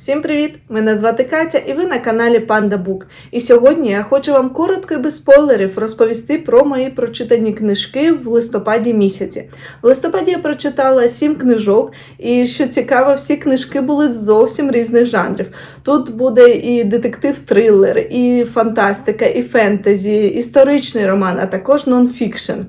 Всім привіт! Мене звати Катя і ви на каналі Панда Бук. І сьогодні я хочу вам коротко і без спойлерів розповісти про мої прочитані книжки в листопаді місяці. В листопаді я прочитала сім книжок, і що цікаво, всі книжки були зовсім різних жанрів. Тут буде і детектив-трилер, і фантастика, і фентезі, історичний роман, а також нонфікшн.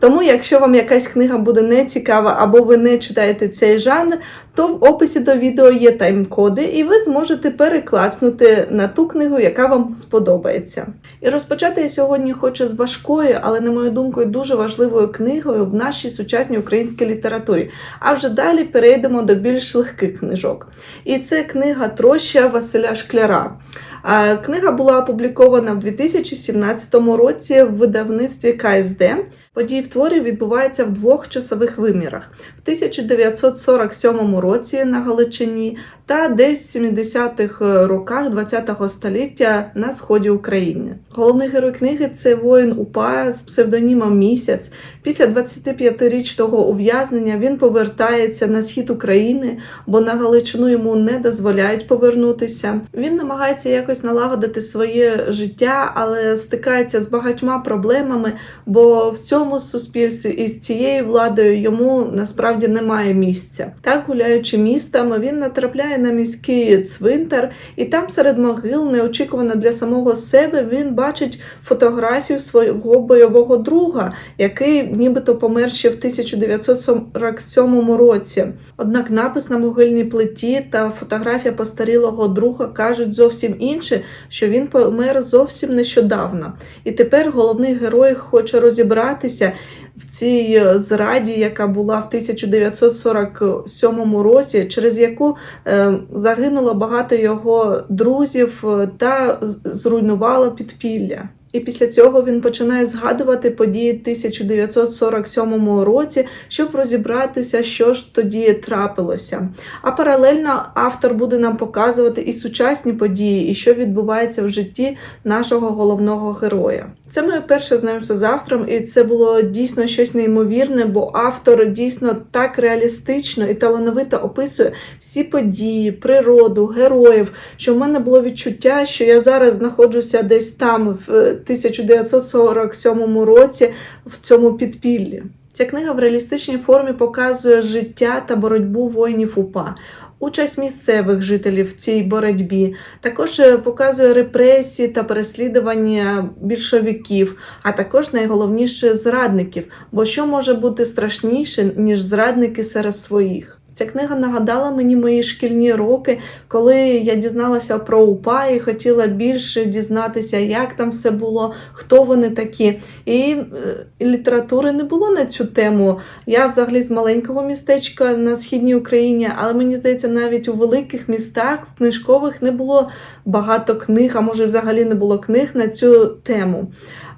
Тому, якщо вам якась книга буде не цікава або ви не читаєте цей жанр, то в описі до відео є тайм-коди, і ви зможете переклацнути на ту книгу, яка вам сподобається. І розпочати я сьогодні хочу з важкою, але, на мою думку, дуже важливою книгою в нашій сучасній українській літературі. А вже далі перейдемо до більш легких книжок. І це книга Троща Василя Шкляра. Книга була опублікована в 2017 році в видавництві КСД. Події в творі відбуваються в двох часових вимірах: в 1947 році на Галичині та десь в 70-х роках ХХ століття на сході України. Головний герой книги це воїн УПА з псевдонімом Місяць. Після 25-річного ув'язнення він повертається на схід України, бо на Галичину йому не дозволяють повернутися. Він намагається якось налагодити своє життя, але стикається з багатьма проблемами, бо в цьому суспільстві і з цією владою йому насправді немає місця. Так, гуляючи містами, він натрапляє на міський цвинтар, і там серед могил, неочікувано для самого себе, він бачить фотографію свого бойового друга, який нібито помер ще в 1947 році. Однак напис на могильній плиті та фотографія постарілого друга кажуть зовсім інше, що він помер зовсім нещодавно. І тепер головний герой хоче розібратися в цій зраді, яка була в 1947 році, через яку е, загинуло багато його друзів е, та зруйнувало підпілля. І після цього він починає згадувати події 1947 році, щоб розібратися, що ж тоді трапилося. А паралельно автор буде нам показувати і сучасні події, і що відбувається в житті нашого головного героя. Це моє перше знайомство з автором, і це було дійсно щось неймовірне, бо автор дійсно так реалістично і талановито описує всі події, природу, героїв, що в мене було відчуття, що я зараз знаходжуся десь там, в е, 1947 році, в цьому підпіллі. Ця книга в реалістичній формі показує життя та боротьбу воїнів УПА. Участь місцевих жителів в цій боротьбі також е, показує репресії та переслідування більшовиків, а також найголовніше зрадників. Бо що може бути страшніше, ніж зрадники серед своїх? Ця книга нагадала мені мої шкільні роки, коли я дізналася про УПА і хотіла більше дізнатися, як там все було, хто вони такі. І е, літератури не було на цю тему. Я взагалі з маленького містечка на східній Україні, але мені здається, навіть у великих містах в книжкових не було багато книг, а може взагалі не було книг на цю тему.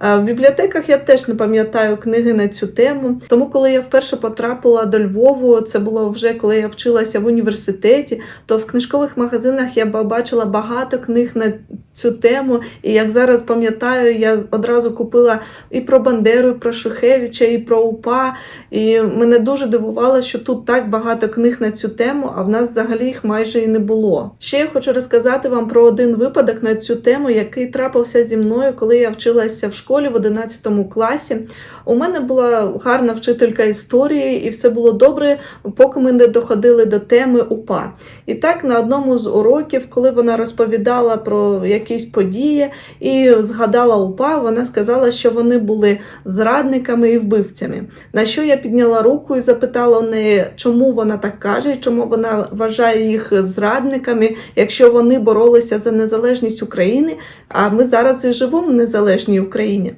Е, В бібліотеках я теж не пам'ятаю книги на цю тему. Тому, коли я вперше потрапила до Львову, це було вже коли я вчилася в університеті, то в книжкових магазинах я бачила багато книг на цю тему. І як зараз пам'ятаю, я одразу купила і про Бандеру, і про Шухевича, і про УПА. І мене дуже дивувало, що тут так багато книг на цю тему, а в нас взагалі їх майже і не було. Ще я хочу розказати вам про один випадок на цю тему, який трапився зі мною, коли я вчилася в школі в 11 класі. У мене була гарна вчителька історії, і все було добре, поки ми не доходили до теми УПА. І так на одному з уроків, коли вона розповідала про якісь події і згадала УПА, вона сказала, що вони були зрадниками і вбивцями. На що я підняла руку і запитала неї, чому вона так каже, чому вона вважає їх зрадниками, якщо вони боролися за незалежність України, а ми зараз і живемо в незалежній Україні.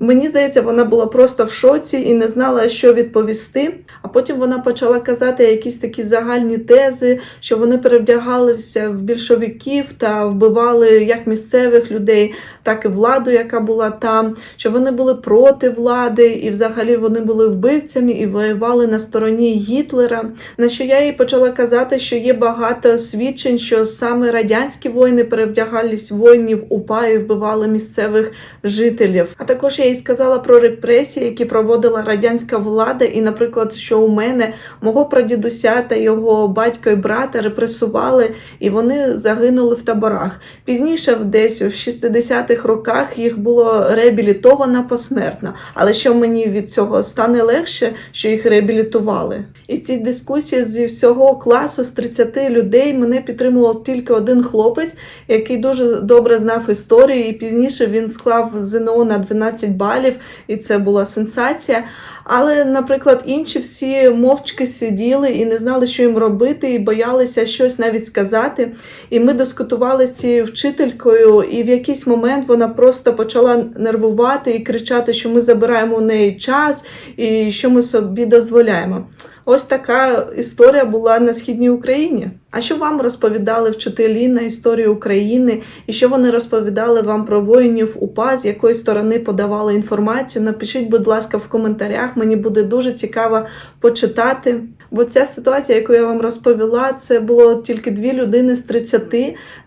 Мені здається, вона була просто в шоці і не знала, що відповісти. А потім вона почала казати якісь такі загальні тези, що вони перевдягалися в більшовиків та вбивали як місцевих людей, так і владу, яка була там, що вони були проти влади, і взагалі вони були вбивцями і воювали на стороні Гітлера. На що я їй почала казати, що є багато свідчень, що саме радянські воїни перевдягались воїнів УПА і вбивали місцевих жителів. А також я я їй сказала про репресії, які проводила радянська влада, і, наприклад, що у мене мого прадідуся та його батька і брата репресували, і вони загинули в таборах. Пізніше, в десь в 60-х роках, їх було реабілітовано посмертно. Але що мені від цього стане легше, що їх реабілітували? І в цій дискусії зі всього класу з 30 людей мене підтримував тільки один хлопець, який дуже добре знав історію, і пізніше він склав ЗНО на 12 балів, і це була сенсація. Але, наприклад, інші всі мовчки сиділи і не знали, що їм робити, і боялися щось навіть сказати. І ми дискутували з цією вчителькою, і в якийсь момент вона просто почала нервувати і кричати, що ми забираємо у неї час і що ми собі дозволяємо. Ось така історія була на східній Україні. А що вам розповідали вчителі на історію України, і що вони розповідали вам про воїнів УПА, з якої сторони подавали інформацію? Напишіть, будь ласка, в коментарях. Мені буде дуже цікаво почитати. Бо ця ситуація, яку я вам розповіла, це було тільки дві людини з 30,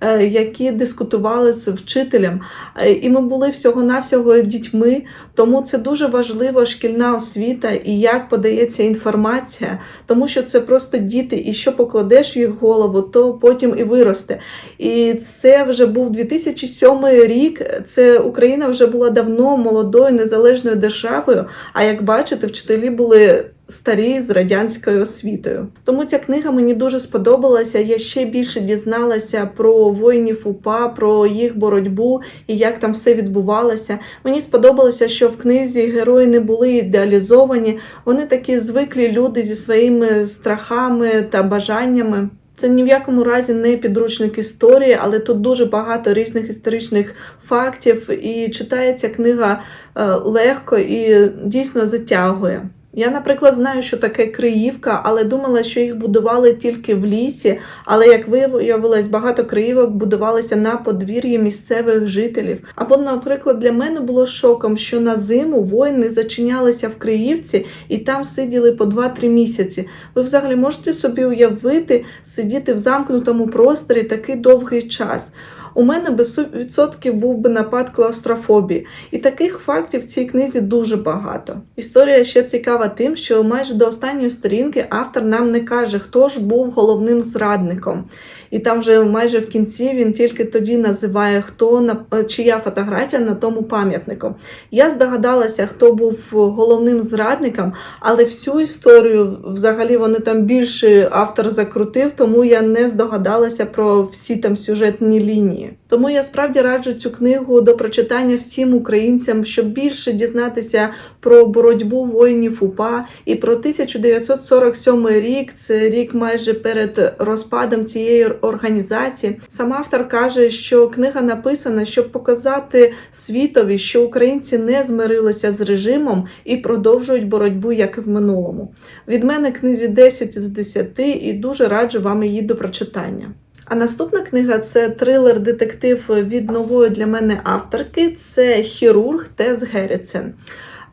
е, які дискутували з вчителем. Е, І ми були всього-навсього дітьми, тому це дуже важлива шкільна освіта і як подається інформація, тому що це просто діти, і що покладеш в їх голову, то потім і виросте. І це вже був 2007 рік. Це Україна вже була давно молодою незалежною державою. А як бачите, вчителі були старі з радянською освітою. Тому ця книга мені дуже сподобалася. Я ще більше дізналася про воїнів УПА, про їх боротьбу і як там все відбувалося. Мені сподобалося, що в книзі герої не були ідеалізовані. Вони такі звиклі люди зі своїми страхами та бажаннями. Це ні в якому разі не підручник історії, але тут дуже багато різних історичних фактів, і читається книга е, легко і дійсно затягує. Я, наприклад, знаю, що таке Криївка, але думала, що їх будували тільки в лісі. Але як виявилось, багато криївок будувалися на подвір'ї місцевих жителів. Або, наприклад, для мене було шоком, що на зиму воїни зачинялися в Криївці і там сиділи по 2-3 місяці. Ви взагалі можете собі уявити сидіти в замкнутому просторі такий довгий час. У мене без відсотків був би напад клаустрофобії, і таких фактів в цій книзі дуже багато. Історія ще цікава тим, що майже до останньої сторінки автор нам не каже, хто ж був головним зрадником. І там вже майже в кінці він тільки тоді називає, хто на чия фотографія на тому пам'ятнику. Я здогадалася, хто був головним зрадником, але всю історію взагалі вони там більше автор закрутив, тому я не здогадалася про всі там сюжетні лінії. Тому я справді раджу цю книгу до прочитання всім українцям, щоб більше дізнатися про боротьбу воїнів УПА і про 1947 рік. Це рік майже перед розпадом цієї організації. Сам автор каже, що книга написана, щоб показати світові, що українці не змирилися з режимом і продовжують боротьбу, як і в минулому. Від мене книзі 10 з 10 і дуже раджу вам її до прочитання. А наступна книга це трилер-детектив від нової для мене авторки. Це хірург Тес Герріцен.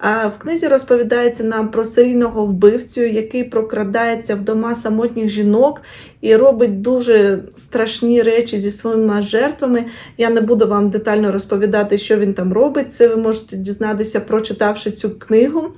В книзі розповідається нам про серійного вбивцю, який прокрадається в дома самотніх жінок і робить дуже страшні речі зі своїми жертвами. Я не буду вам детально розповідати, що він там робить. Це ви можете дізнатися, прочитавши цю книгу.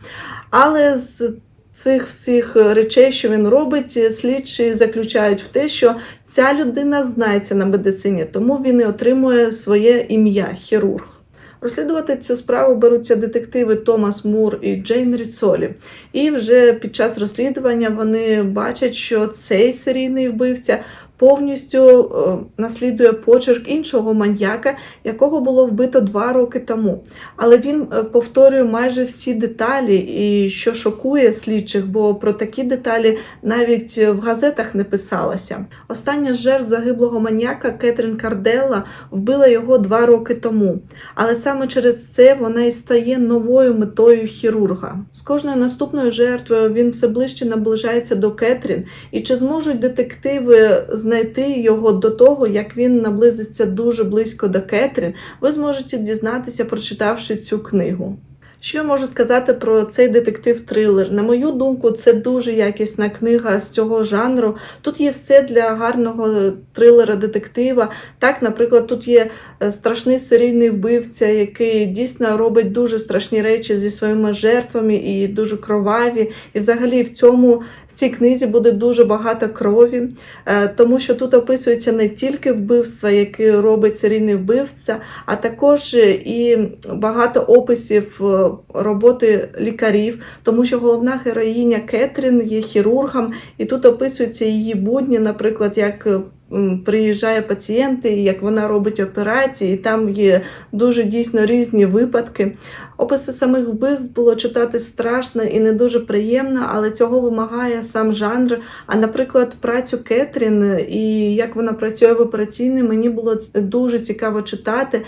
Але з Цих всіх речей, що він робить, слідчі заключають в те, що ця людина знається на медицині, тому він і отримує своє ім'я хірург. Розслідувати цю справу беруться детективи Томас Мур і Джейн Ріцолі. І вже під час розслідування вони бачать, що цей серійний вбивця повністю е, наслідує почерк іншого маньяка, якого було вбито два роки тому. Але він е, повторює майже всі деталі, і що шокує слідчих, бо про такі деталі навіть в газетах не писалося. Остання жертв загиблого маньяка Кетрін Карделла вбила його два роки тому. Але саме через це вона і стає новою метою хірурга. З кожною наступною жертвою він все ближче наближається до Кетрін, і чи зможуть детективи знайти його до того, як він наблизиться дуже близько до Кетрін, ви зможете дізнатися, прочитавши цю книгу. Що я можу сказати про цей детектив-трилер? На мою думку, це дуже якісна книга з цього жанру. Тут є все для гарного трилера-детектива. Так, наприклад, тут є е, страшний серійний вбивця, який дійсно робить дуже страшні речі зі своїми жертвами і дуже кроваві. І взагалі в цьому цій книзі буде дуже багато крові, е, тому що тут описується не тільки вбивства, які робить серійний вбивця, а також і багато описів е, роботи лікарів, тому що головна героїня Кетрін є хірургом, і тут описуються її будні, наприклад, як. Приїжджає пацієнти, як вона робить операції, і там є дуже дійсно різні випадки. Описи самих вбивств було читати страшно і не дуже приємно, але цього вимагає сам жанр. А, наприклад, працю Кетрін і як вона працює в операційній, мені було дуже цікаво читати.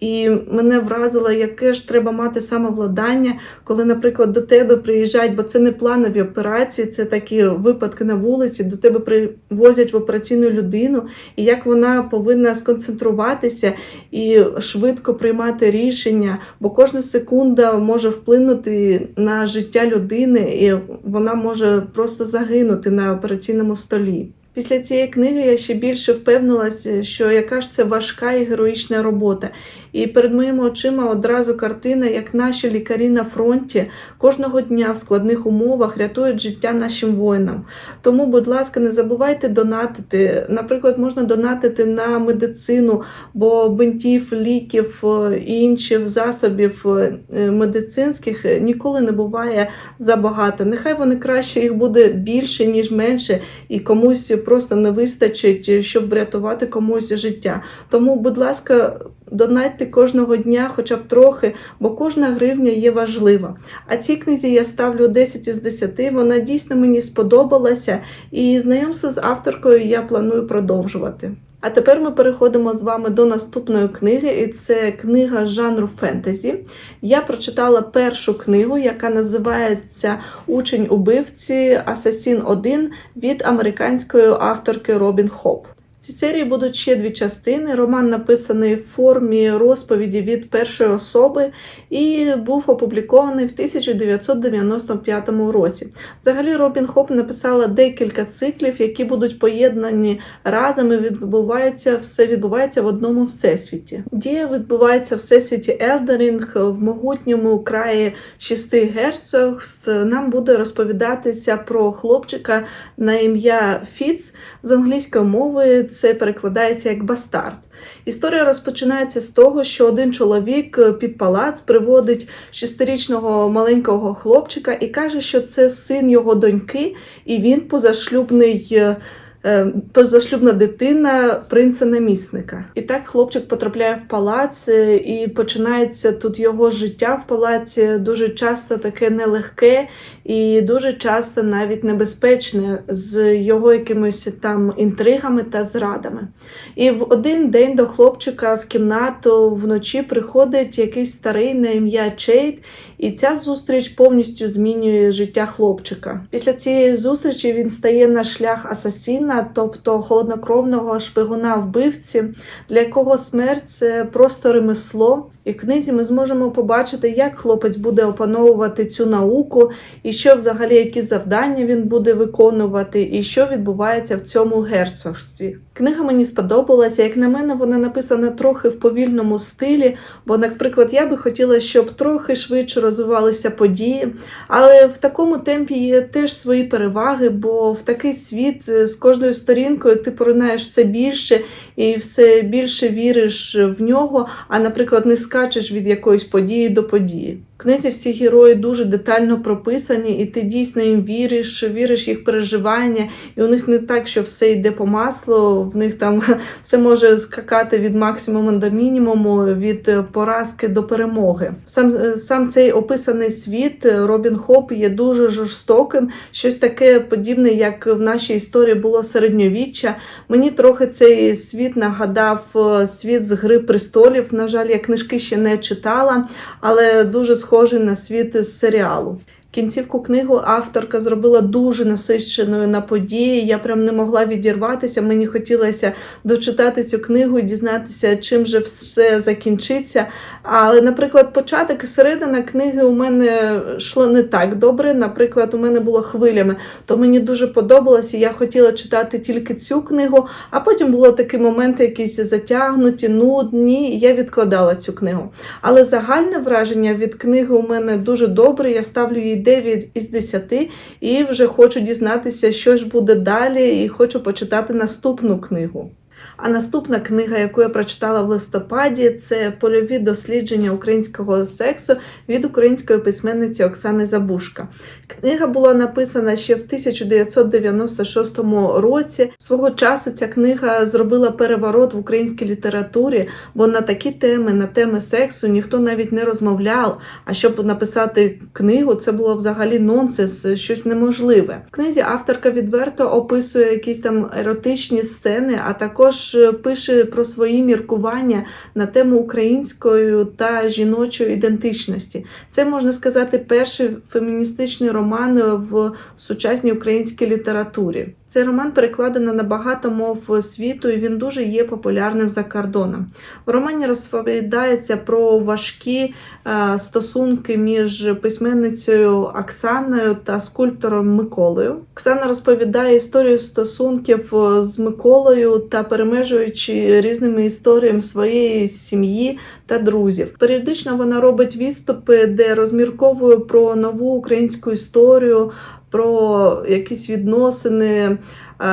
І мене вразило, яке ж треба мати самовладання, коли, наприклад, до тебе приїжджають, бо це не планові операції, це такі випадки на вулиці, до тебе привозять в операційну людину, і як вона повинна сконцентруватися і швидко приймати рішення, бо кожна секунда може вплинути на життя людини, і вона може просто загинути на операційному столі. Після цієї книги я ще більше впевнилася, що яка ж це важка і героїчна робота. І перед моїми очима одразу картина, як наші лікарі на фронті кожного дня в складних умовах рятують життя нашим воїнам. Тому, будь ласка, не забувайте донатити. Наприклад, можна донатити на медицину, бо бинтів, ліків е, і інших засобів е, медицинських ніколи не буває забагато. Нехай вони краще їх буде більше, ніж менше, і комусь просто не вистачить, щоб врятувати комусь життя. Тому, будь ласка, донатьте кожного дня, хоча б трохи, бо кожна гривня є важлива. А цій книзі я ставлю 10 із 10. Вона дійсно мені сподобалася, і знайомство з авторкою я планую продовжувати. А тепер ми переходимо з вами до наступної книги, і це книга жанру фентезі. Я прочитала першу книгу, яка називається Учень убивці Асасін 1 від американської авторки Робін Хоп. Цій серії будуть ще дві частини. Роман написаний в формі розповіді від першої особи і був опублікований в 1995 році. Взагалі, Робін Хоп написала декілька циклів, які будуть поєднані разом і відбуваються все відбувається в одному всесвіті. Дія відбувається в всесвіті Елдерінг в могутньому краї шести герцогств. Нам буде розповідатися про хлопчика на ім'я Фіц з англійської мови. Це перекладається як бастард. Історія розпочинається з того, що один чоловік під палац приводить шестирічного маленького хлопчика і каже, що це син його доньки, і він позашлюбний. е, е, Позашлюбна дитина принца-намісника. І так хлопчик потрапляє в палац, е, і починається тут його життя в палаці дуже часто таке нелегке і дуже часто навіть небезпечне з його якимись там інтригами та зрадами. І в один день до хлопчика в кімнату вночі приходить якийсь старий на ім'я Чейд, і ця зустріч повністю змінює життя хлопчика. Після цієї зустрічі він стає на шлях асасіна, тобто холоднокровного шпигуна вбивці, для якого смерть це просто ремесло. І в книзі ми зможемо побачити, як хлопець буде опановувати цю науку, і що взагалі які завдання він буде виконувати, і що відбувається в цьому герцогстві. Книга мені сподобалася. Як на мене, вона написана трохи в повільному стилі, бо, наприклад, я би хотіла, щоб трохи швидше розвивалися події. Але в такому темпі є теж свої переваги, бо в такий світ е, з кожною сторінкою ти поринаєш все більше і все більше віриш в нього, а, наприклад, не скачеш від якоїсь події до події. В книзі всі герої дуже детально прописані, і ти дійсно їм віриш, віриш їх переживання, і у них не так, що все йде по маслу, в них там все може скакати від максимуму до мінімуму, від е, поразки до перемоги. Сам, е, сам цей описаний світ е, Робін Хоп є дуже жорстоким, щось таке подібне, як в нашій історії було середньовіччя. Мені трохи цей світ нагадав світ з Гри престолів. На жаль, я книжки ще не читала, але дуже схожий на світ з серіалу. Кінцівку книгу авторка зробила дуже насиченою на події. Я прям не могла відірватися. Мені хотілося дочитати цю книгу і дізнатися, чим же все закінчиться. Але, наприклад, початок і середина книги у мене йшло не так добре. Наприклад, у мене було хвилями, то мені дуже подобалося. Я хотіла читати тільки цю книгу, а потім були такі моменти, якісь затягнуті, нудні. і Я відкладала цю книгу. Але загальне враження від книги у мене дуже добре. Я ставлю їй 9 із 10 і вже хочу дізнатися, що ж буде далі, і хочу почитати наступну книгу. А наступна книга, яку я прочитала в листопаді, це польові дослідження українського сексу від української письменниці Оксани Забушка. Книга була написана ще в 1996 році. Свого часу ця книга зробила переворот в українській літературі, бо на такі теми, на теми сексу ніхто навіть не розмовляв. А щоб написати книгу, це було взагалі нонсенс, щось неможливе. В книзі авторка відверто описує якісь там еротичні сцени, а також е, пише про свої міркування на тему української та жіночої ідентичності. Це можна сказати перший феміністичний роман в сучасній українській літературі. Цей роман перекладено на багато мов світу, і він дуже є популярним за кордоном. У романі розповідається про важкі е, стосунки між письменницею Оксаною та скульптором Миколою. Оксана розповідає історію стосунків з Миколою та перемежуючи різними історіями своєї сім'ї та друзів. Періодично вона робить відступи, де розмірковує про нову українську історію, про якісь відносини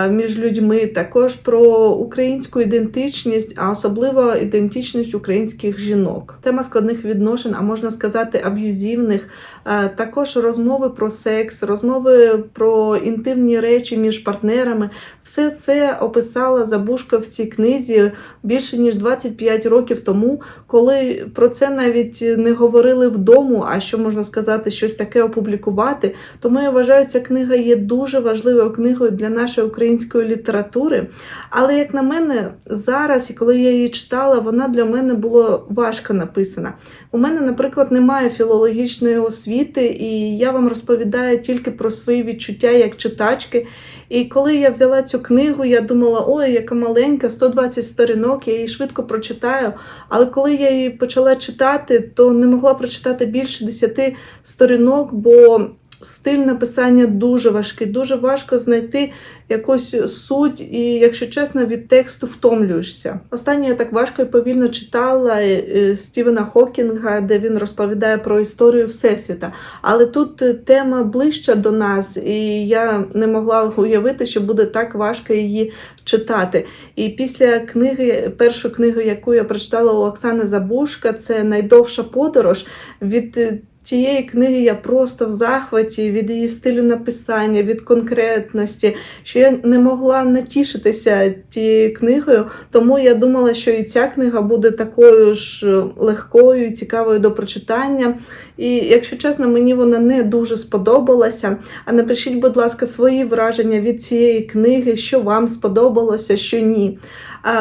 між людьми, також про українську ідентичність, а особливо ідентичність українських жінок. Тема складних відношень, а можна сказати, аб'юзивних, е, також розмови про секс, розмови про інтимні речі між партнерами. Все це описала Забушка в цій книзі більше ніж 25 років тому, коли про це навіть не говорили вдома, а що можна сказати, щось таке опублікувати. Тому я вважаю, ця книга є дуже важливою книгою для нашої української літератури. Але, як на мене, зараз, і коли я її читала, вона для мене була важко написана. У мене, наприклад, немає філологічної освіти, і я вам розповідаю тільки про свої відчуття як читачки. І коли я взяла цю книгу, я думала, ой, яка маленька, 120 сторінок, я її швидко прочитаю. Але коли я її почала читати, то не могла прочитати більше 10 сторінок, бо стиль написання дуже важкий, дуже важко знайти якусь суть, і, якщо чесно, від тексту втомлюєшся. Останнє я так важко і повільно читала е, Стівена Хокінга, де він розповідає про історію Всесвіта. Але тут е, тема ближча до нас, і я не могла уявити, що буде так важко її читати. І після книги, першої книги, яку я прочитала у Оксани Забушка, це найдовша подорож від. Цієї книги я просто в захваті від її стилю написання, від конкретності, що я не могла натішитися тією книгою, тому я думала, що і ця книга буде такою ж легкою, цікавою до прочитання. І, якщо чесно, мені вона не дуже сподобалася. А напишіть, будь ласка, свої враження від цієї книги, що вам сподобалося, що ні.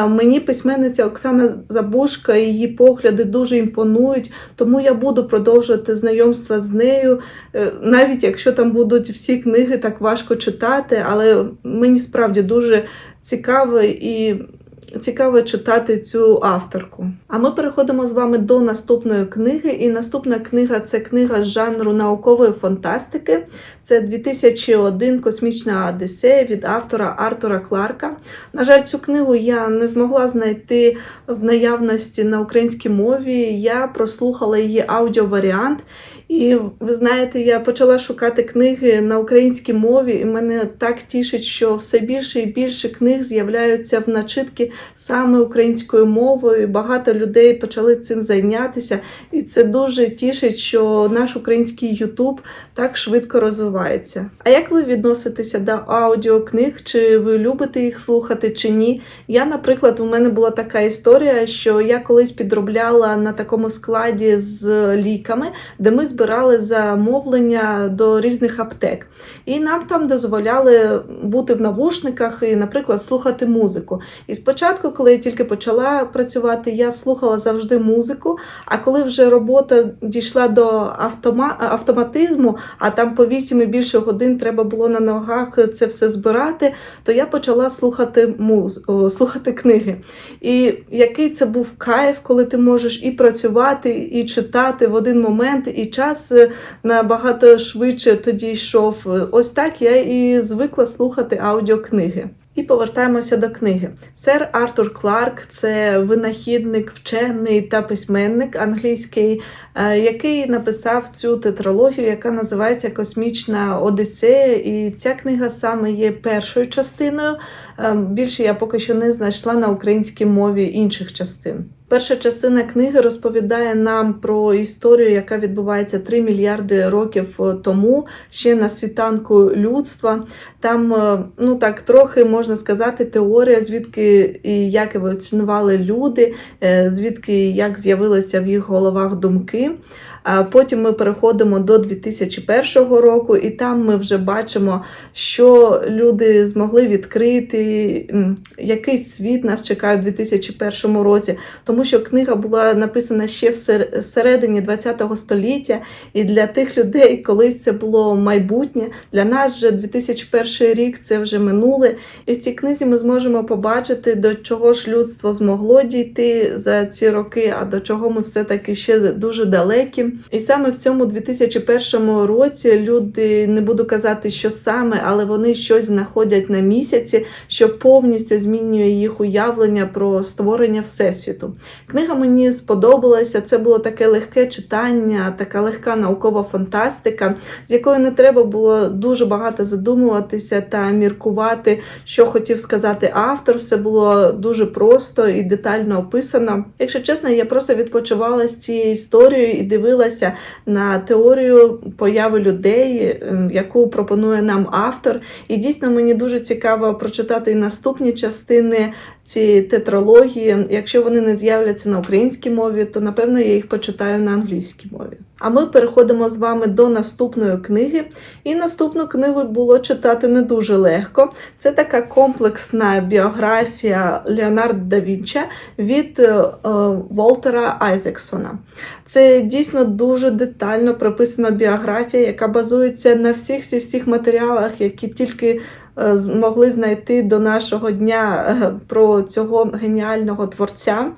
Мені письменниця Оксана Забушка, її погляди дуже імпонують, тому я буду продовжувати знайомство з нею, е, навіть якщо там будуть всі книги так важко читати, але мені справді дуже цікаво і. Цікаво читати цю авторку. А ми переходимо з вами до наступної книги. І наступна книга це книга з жанру наукової фантастики. Це 2001 Космічна Одіссея від автора Артура Кларка. На жаль, цю книгу я не змогла знайти в наявності на українській мові. Я прослухала її аудіоваріант. І ви знаєте, я почала шукати книги на українській мові, і мене так тішить, що все більше і більше книг з'являються в начитки саме українською мовою. і Багато людей почали цим зайнятися, і це дуже тішить, що наш український Ютуб так швидко розвивається. А як ви відноситеся до аудіокниг? Чи ви любите їх слухати, чи ні? Я, наприклад, у мене була така історія, що я колись підробляла на такому складі з ліками, де ми збирали збирали замовлення до різних аптек. І нам там дозволяли бути в навушниках і, наприклад, слухати музику. І спочатку, коли я тільки почала працювати, я слухала завжди музику. А коли вже робота дійшла до автома... автоматизму, а там по 8 і більше годин треба було на ногах це все збирати, то я почала слухати муз... слухати книги. І який це був кайф, коли ти можеш і працювати, і читати в один момент, і час е, набагато швидше тоді йшов. Ось так я і звикла слухати аудіокниги. І повертаємося до книги. Сер Артур Кларк це винахідник, вчений та письменник англійський, е, який написав цю тетралогію, яка називається Космічна Одіссея. І ця книга саме є першою частиною. Е, Більше я поки що не знайшла на українській мові інших частин. Перша частина книги розповідає нам про історію, яка відбувається 3 мільярди років е, тому, ще на світанку людства. Там, е, ну так, трохи можна сказати, теорія, звідки і як еволюціонували люди, е, звідки як з'явилися в їх головах думки. Потім ми переходимо до 2001 року, і там ми вже бачимо, що люди змогли відкрити, який світ нас чекає у 2001 році, тому що книга була написана ще в сер- середині 20 століття, і для тих людей колись це було майбутнє. Для нас же 2001 рік це вже минуле. І в цій книзі ми зможемо побачити, до чого ж людство змогло дійти за ці роки, а до чого ми все-таки ще дуже далекі. І саме в цьому 2001 році люди не буду казати, що саме, але вони щось знаходять на місяці, що повністю змінює їх уявлення про створення всесвіту. Книга мені сподобалася. Це було таке легке читання, така легка наукова фантастика, з якою не треба було дуже багато задумуватися та міркувати, що хотів сказати автор. Все було дуже просто і детально описано. Якщо чесно, я просто відпочивала з цією історією і дивилася на теорію появи людей, ем, яку пропонує нам автор. І дійсно мені дуже цікаво прочитати і наступні частини цієї тетралогії. Якщо вони не з'являться на українській мові, то напевно я їх почитаю на англійській мові. А ми переходимо з вами до наступної книги. І наступну книгу було читати не дуже легко. Це така комплексна біографія Леонардо да Вінча від е, е, Волтера Айзексона. Це дійсно дуже детально прописана біографія, яка базується на всіх всіх всіх матеріалах, які тільки е, змогли знайти до нашого дня е, про цього геніального творця.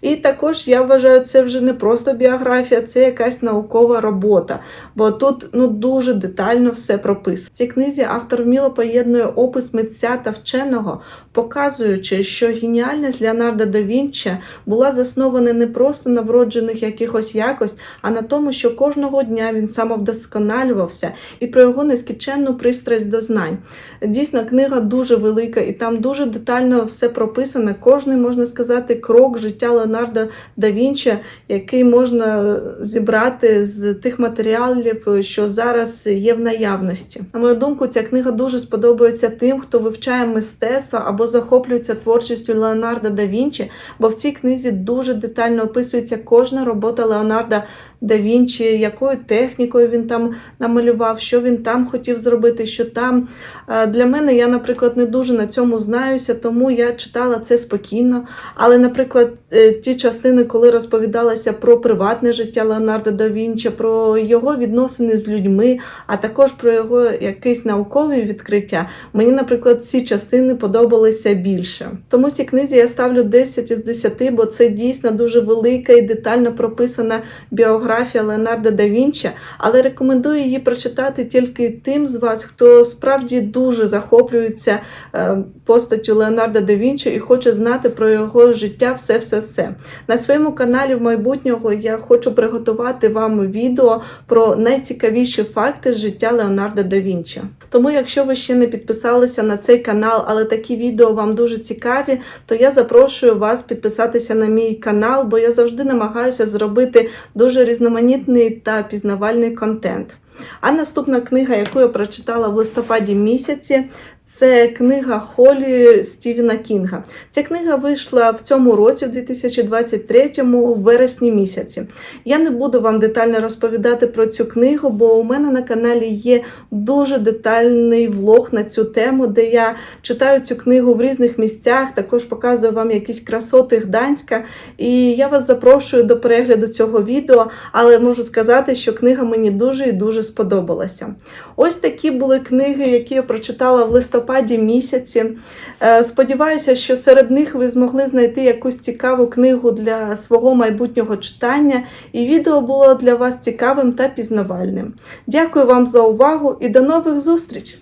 І також я вважаю, це вже не просто біографія, це якась наукова робота, бо тут ну дуже детально все прописано. В цій книзі автор вміло поєднує опис митця та вченого, показуючи, що геніальність Леонардо да Вінчі була заснована не просто на вроджених якихось якось, а на тому, що кожного дня він самовдосконалювався і про його нескінченну пристрасть до знань. Дійсно, книга дуже велика, і там дуже детально все прописано. Кожний можна сказати крок життя да Вінчі, який можна зібрати з тих матеріалів, що зараз є в наявності. На мою думку, ця книга дуже сподобається тим, хто вивчає мистецтво або захоплюється творчістю Леонардо да Вінчі, бо в цій книзі дуже детально описується кожна робота Леонардо да Вінчі, якою технікою він там намалював, що він там хотів зробити, що там. Для мене я, наприклад, не дуже на цьому знаюся, тому я читала це спокійно. Але, наприклад, е, ті частини, коли розповідалося про приватне життя Леонардо да Вінчі, про його відносини з людьми, а також про його якісь наукові відкриття, мені, наприклад, ці частини подобалися більше. Тому в цій книзі я ставлю 10 із 10, бо це дійсно дуже велика і детально прописана біографія Леонардо да Вінчі, але рекомендую її прочитати тільки тим з вас, хто справді дуже захоплюється е, постаттю Леонардо да Вінчі і хоче знати про його життя все-все-все. На своєму каналі в майбутнього я хочу приготувати вам відео про найцікавіші факти життя Леонардо да Вінчі. Тому, якщо ви ще не підписалися на цей канал, але такі відео вам дуже цікаві, то я запрошую вас підписатися на мій канал, бо я завжди намагаюся зробити дуже різноманітний та пізнавальний контент. А наступна книга, яку я прочитала в листопаді місяці, це книга Холі Стівена Кінга. Ця книга вийшла в цьому році, в 2023, в вересні місяці. Я не буду вам детально розповідати про цю книгу, бо у мене на каналі є дуже детальний влог на цю тему, де я читаю цю книгу в різних місцях, також показую вам якісь красоти Гданська. І я вас запрошую до перегляду цього відео, але можу сказати, що книга мені дуже і дуже сподобалася. Ось такі були книги, які я прочитала в листопаді місяці. Е, Сподіваюся, що серед них ви змогли знайти якусь цікаву книгу для свого майбутнього читання, і відео було для вас цікавим та пізнавальним. Дякую вам за увагу і до нових зустріч!